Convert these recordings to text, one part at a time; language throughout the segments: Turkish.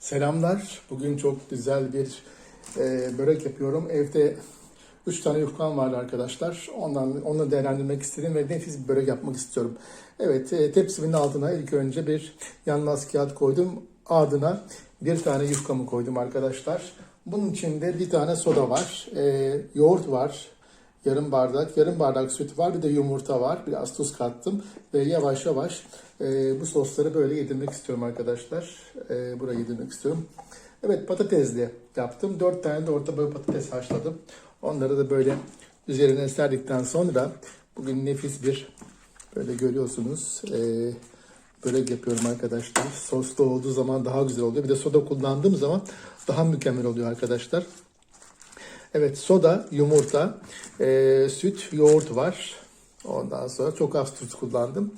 Selamlar. Bugün çok güzel bir e, börek yapıyorum. Evde 3 tane yufkam vardı arkadaşlar. Ondan onu değerlendirmek istedim ve nefis bir börek yapmak istiyorum. Evet, e, tepsimin altına ilk önce bir yanmaz kağıt koydum. Ardına bir tane yufkamı koydum arkadaşlar. Bunun içinde bir tane soda var, e, yoğurt var, yarım bardak, yarım bardak süt var, bir de yumurta var. Biraz tuz kattım ve yavaş yavaş e, bu sosları böyle yedirmek istiyorum arkadaşlar. E, buraya yedirmek istiyorum. Evet patatesli yaptım. Dört tane de orta boy patates haşladım. Onları da böyle üzerine serdikten sonra bugün nefis bir böyle görüyorsunuz e, börek yapıyorum arkadaşlar. Soslu olduğu zaman daha güzel oluyor. Bir de soda kullandığım zaman daha mükemmel oluyor arkadaşlar. Evet soda, yumurta, e, süt, yoğurt var. Ondan sonra çok az tuz kullandım.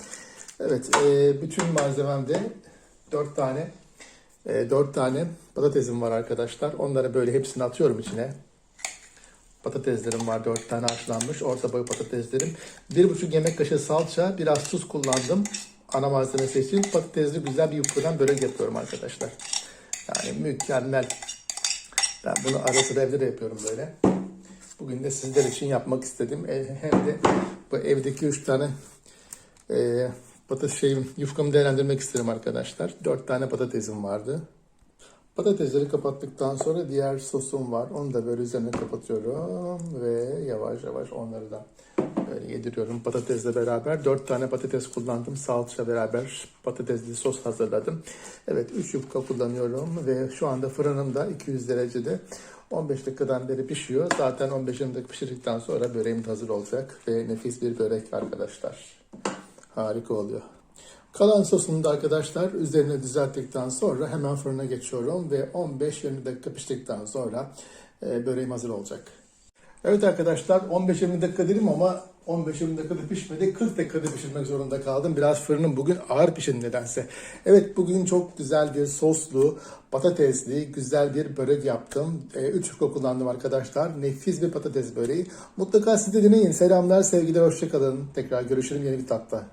Evet e, bütün malzememde 4 tane e, 4 tane patatesim var arkadaşlar. Onları böyle hepsini atıyorum içine. Patateslerim var 4 tane haşlanmış. Orta boy patateslerim. 1,5 yemek kaşığı salça, biraz tuz kullandım. Ana malzemesi için patatesli güzel bir yufkadan börek yapıyorum arkadaşlar. Yani mükemmel. Ben bunu ara sıra evde de yapıyorum böyle. Bugün de sizler için yapmak istedim. E, Hem de bu evdeki 3 tane e, patates şeyim, yufkamı değerlendirmek isterim arkadaşlar. 4 tane patatesim vardı. Patatesleri kapattıktan sonra diğer sosum var. Onu da böyle üzerine kapatıyorum ve yavaş yavaş onları da böyle yediriyorum patatesle beraber. 4 tane patates kullandım. Salça beraber patatesli sos hazırladım. Evet 3 yufka kullanıyorum ve şu anda fırınımda 200 derecede 15 dakikadan beri pişiyor. Zaten 15-20 dakika pişirdikten sonra böreğim de hazır olacak ve nefis bir börek arkadaşlar. Harika oluyor. Kalan sosunu da arkadaşlar üzerine düzelttikten sonra hemen fırına geçiyorum ve 15-20 dakika piştikten sonra e, böreğim hazır olacak. Evet arkadaşlar 15-20 dakika dedim ama 15-20 dakikada pişmedi. 40 dakikada pişirmek zorunda kaldım. Biraz fırınım bugün ağır pişin nedense. Evet bugün çok güzel bir soslu, patatesli, güzel bir börek yaptım. 3 yufka kullandım arkadaşlar. Nefis bir patates böreği. Mutlaka siz de deneyin. Selamlar, sevgiler, hoşçakalın. Tekrar görüşürüz yeni bir tatta.